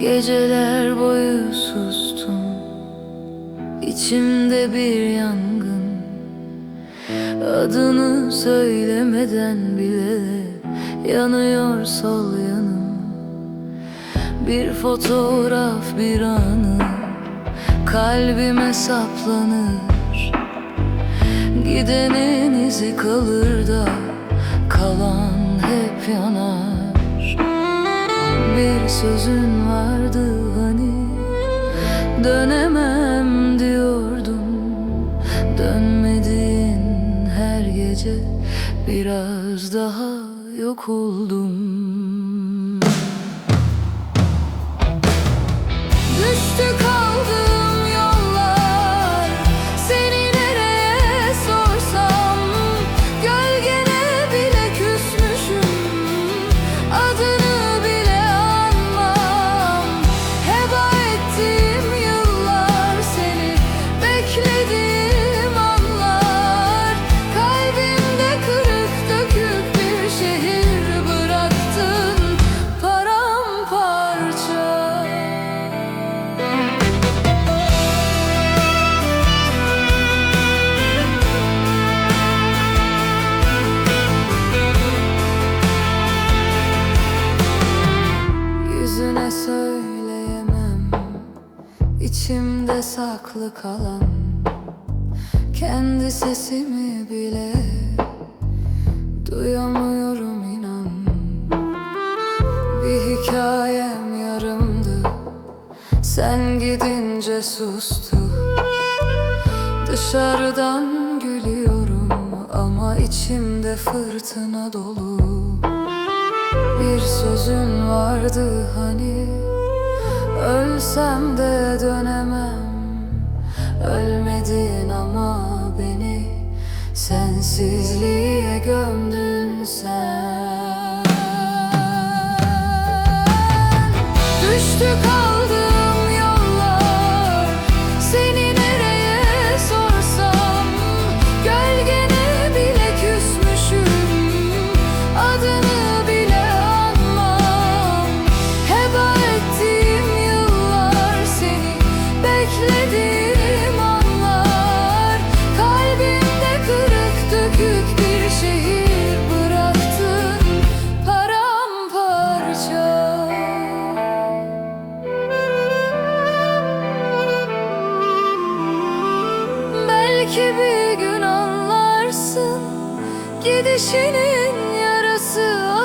Geceler boyu sustum. İçimde bir yangın. Adını söylemeden bile Yanıyor sol yanım. Bir fotoğraf bir anı Kalbime saplanır. Gidenin izi kalır da Kalan hep yanar sözün vardı hani Dönemem diyordun. Dönmedin her gece Biraz daha yok oldum saklı kalan Kendi sesimi bile Duyamıyorum inan. Bir hikayem yarımdı Sen gidince sustu. Dışarıdan gülüyorum Ama içimde fırtına dolu. Bir sözün vardı hani Ölsem de dönemem Ölmedin ama beni Sensizliğe gömdün sen Belki bir gün anlarsın Gidişinin yarası